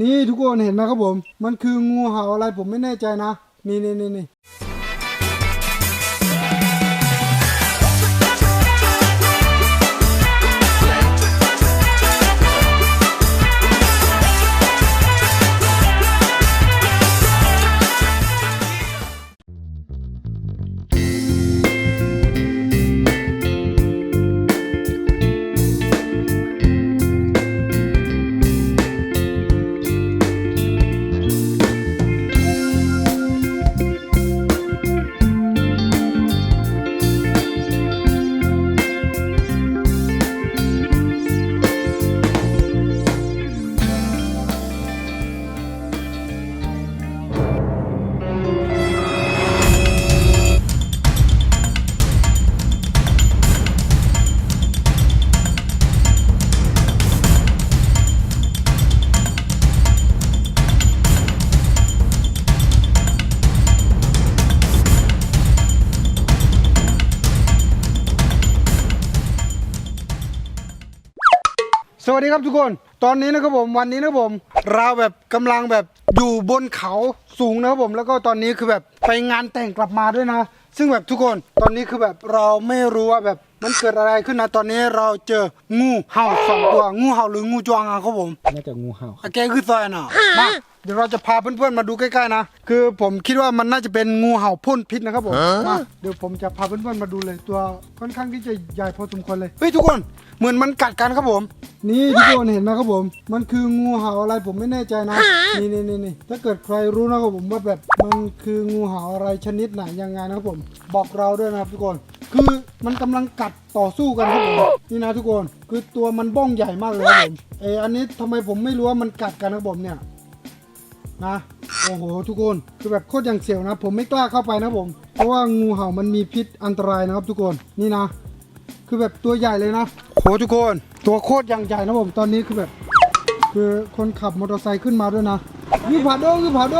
นี่ทุกคนเห็นไหมครับผม มันคืองูเห่าอะไรผมไม่แน่ใจนะ นี่นี่นี่นี่ สวัสดีครับทุกคน ตอนนี้นะครับผมวันนี้นะครับผม เราแบบกำลังแบบอยู่บนเขาสูงนะครับผมแล้วก็ตอนนี้คือแบบไปงานแต่งกลับมาด้วยนะ ซึ่งแบบทุกคนตอนนี้คือแบบเราไม่รู้ว่าแบบมันเกิดอะไรขึ้นนะตอนนี้เราเจองูเห่าสองตัวงูเห่าหรืองูจวงอะครับผมน่าจะงูเห่าอะแกคือซอยน่ะมา เดี๋ยวเราจะพาเพื่อนๆมาดูใกล้ๆนะ คือผมคิดว่ามันน่าจะเป็นงูเห่าพ่นพิษนะครับผมมาเดี๋ยวผมจะพาเพื่อนๆมาดูเลย ตัวค่อนข้างที่จะใหญ่พอสมควรเลยเฮ้ยทุกคนเหมือนมันกัดกันครับผม นี่ทุกคนเห็นไหมครับผม มันคืองูเห่าอะไรผมไม่แน่ใจนะนี่นี่นี่นี่ถ้าเกิดใครรู้นะครับผมว่าแบบมันคืองูเห่าอะไรชนิดไหนยังไงนะครับผม บอกเราด้วยนะครับทุกคนคือมันกำลังกัดต่อสู้กันครับผมนี่นะทุกคน คือตัวมันบ้องใหญ่มากเลยครับผมเอออันนี้ทำไมผมไม่รู้ว่ามันกัดกันนะครับผมเนี่ย นะ โอ้โห ทุกคนคือแบบโคตรอย่างเสียวนะ ผมไม่กล้าเข้าไปนะผม เพราะว่างูเห่ามันมีพิษอันตรายนะครับ ทุกคนนี่นะ คือแบบตัวใหญ่เลยนะโหทุกคน ตัวโคตรอย่างใหญ่นะผมตอนนี้คือแบบ คือคนขับมอเตอร์ไซค์ขึ้นมาด้วยนะคือผาโดคือผาโด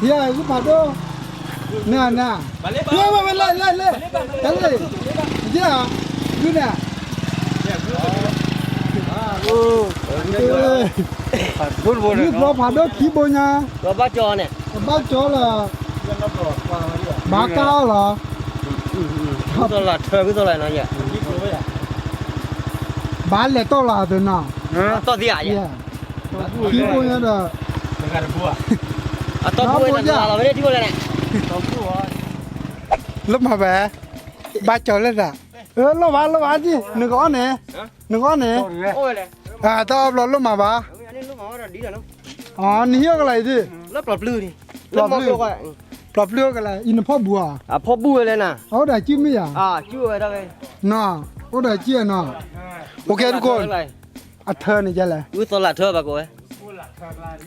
เฮียคือผาโดน่าน่าเฮ้ยมาเล่นเล่นเล่นเล่นเลยเฮียคือเนี่ย บ้านโจเหรอบ้าเก้าเหรอคือตัวละเธอคือตัวอะไรนะเนี่ยบ้านเหล็กโตเหรอเดี๋ยวน่ะ ตัวที่อ่ะ เฮี เนี่ย ยขี้โบญาเด้อ อ่ะตัวพูดนั่นเราไม่ได้ที่พูดเลยเนี่ย ลบมาแบะบ้านโจเลยอ่ะเออลบมาลบมาจีหนึ่งก้อนเนี่ยหนึ่งก้อนเนี่ย โอ้ยเลย อ่าต้องเอารถลบมาบ้า อันนี้ลูกหมาว่าดีแล้วเนาะ อ๋อนี่เฮียอะไรจี แล้วปลอบลื้อนี่แล้วมองตัวก็ ปรับเรื่องอะไรอินพ่อบัว อ่ะพอบูเลยนะ เอาได้จิ้มไหมอ่ะ อ่ะชื่ออะไรได้ไหม น่าเอาได้จิ้มน่ะโอเคทุกคนอัดเธอนี่จะแหละ กูตัวละเธอปะกูเ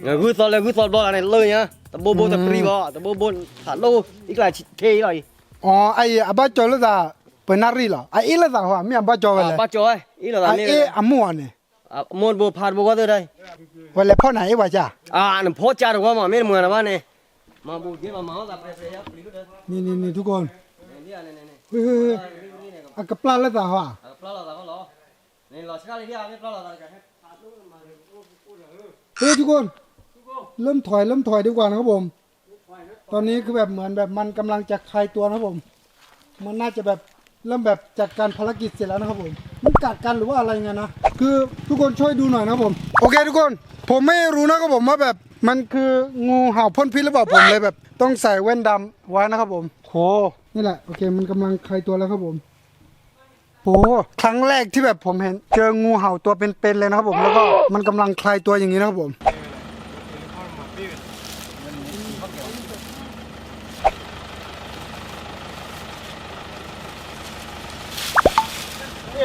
อ้กูตัวเลยกูตัวบอลอะไรเลยเนี่ยตะโบโบตะปรีบอต ะโบโบขาโลอีกหลายเทเลยอ๋อไอ้อาบ้าโจเลยจ้ะเป็นนารีเหรอไอ้เอเลยจ้ะหัวมีอาบ้าโจกันเลยบ้าจอยอีหล่ะไอ้นี่เออามัวเนี่ยอะมอนโบพาดโบก็ได้วันแล้วพ่อไหนวะจ้ะอ่านั่นพ่อจ่าหรือว่ามาไม่เหมือนนะว่าเนี่ยมาบูเกี่ยวมาเอาแต่เปรี้ยวปรีก็ได้นี่นี่นี่ทุกคนเนี่ยเนี่ยเนี่ยเฮ้ยเฮ้ยเฮ้ยอากระปลาแล้วจ้ะหัวปลาละก็รอนี่รอชักเลยที่อะไม่ปลาละกันเฮ้ยทุกคนเริ่มถอยเริ่มถอยดีกว่านะครับผม ตอนนี้คือแบบเหมือนแบบมันกำลังจะคลายตัวนะครับผม มันน่าจะแบบ เริ่มแบบจัดการภารกิจเสร็จแล้วนะครับผมมันกัดกันหรือว่าอะไรเงี้ยนะคือทุกคนช่วยดูหน่อยนะครับผม โอเคทุกคน ผมไม่รู้นะครับผมว่าแบบมันคืองูเห่าพ่นพิษหรือเปล่าผมเลยแบบ ต้องใส่แว่นดำไว้นะครับผมโหนี่แหละโอเค มันกำลังคลายตัวแล้วครับผมโหครั้งแรกที่แบบผมเห็น เจองูเห่าตัวเป็นๆเลยนะครับผมแล้วก็มันกำลังคลายตัวอย่างนี้นะครับผม เฮ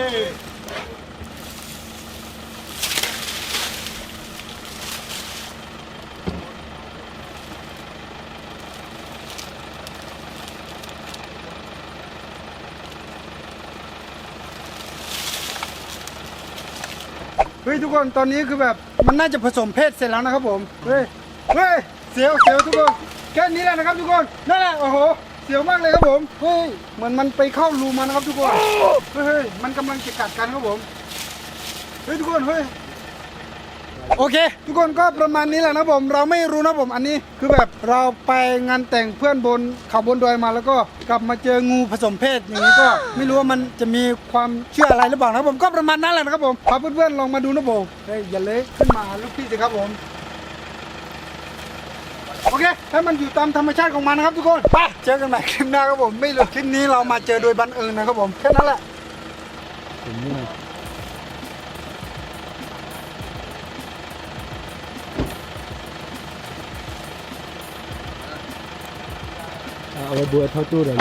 ้ยทุกคนตอนนี้คือแบบมันน่าจะผสมเพศเสร็จแล้วนะครับผม เฮ้ย เฮ้ย เสียวเสียวทุกคน แค่นี้แหละนะครับทุกคน นั่นแหละ โอ้โห เสียวมากเลยครับผมเฮ้ยเหมือนมันไปเข้ารูมันนะครับทุกคนเฮ้ยเฮ้ยมันกำลังจะกัดกันครับผมเฮ้ยทุกคนเฮ้ยโอเค ทุกคนก็ประมาณนี้แหละนะผมเราไม่รู้นะผมอันนี้คือแบบเราไปงานแต่งเพื่อนบนเขาบนดอยมาแล้วก็กลับมาเจองูผสมเพศอย่างนี้ก็ ไม่รู้ว่ามันจะมีความเชื่ออะไรหรือเปล่านะผมก็ประมาณนั้นแหละนะครับผมพาเพื่อนๆลองมาดูนะผมเฮ้ยอย่าเลยขึ้นมาลูกพี่สิครับผม โอเค ให้มันอยู่ตามธรรมชาติของมันนะครับทุกคนไปเจอกันใหม่คลิปหน้าครับผม ไม่รู้คลิปนี้เรามาเจอโดยบังเอิญนะครับผมแค่นั้นแหละเอาไปบัวเท่าตู้เลย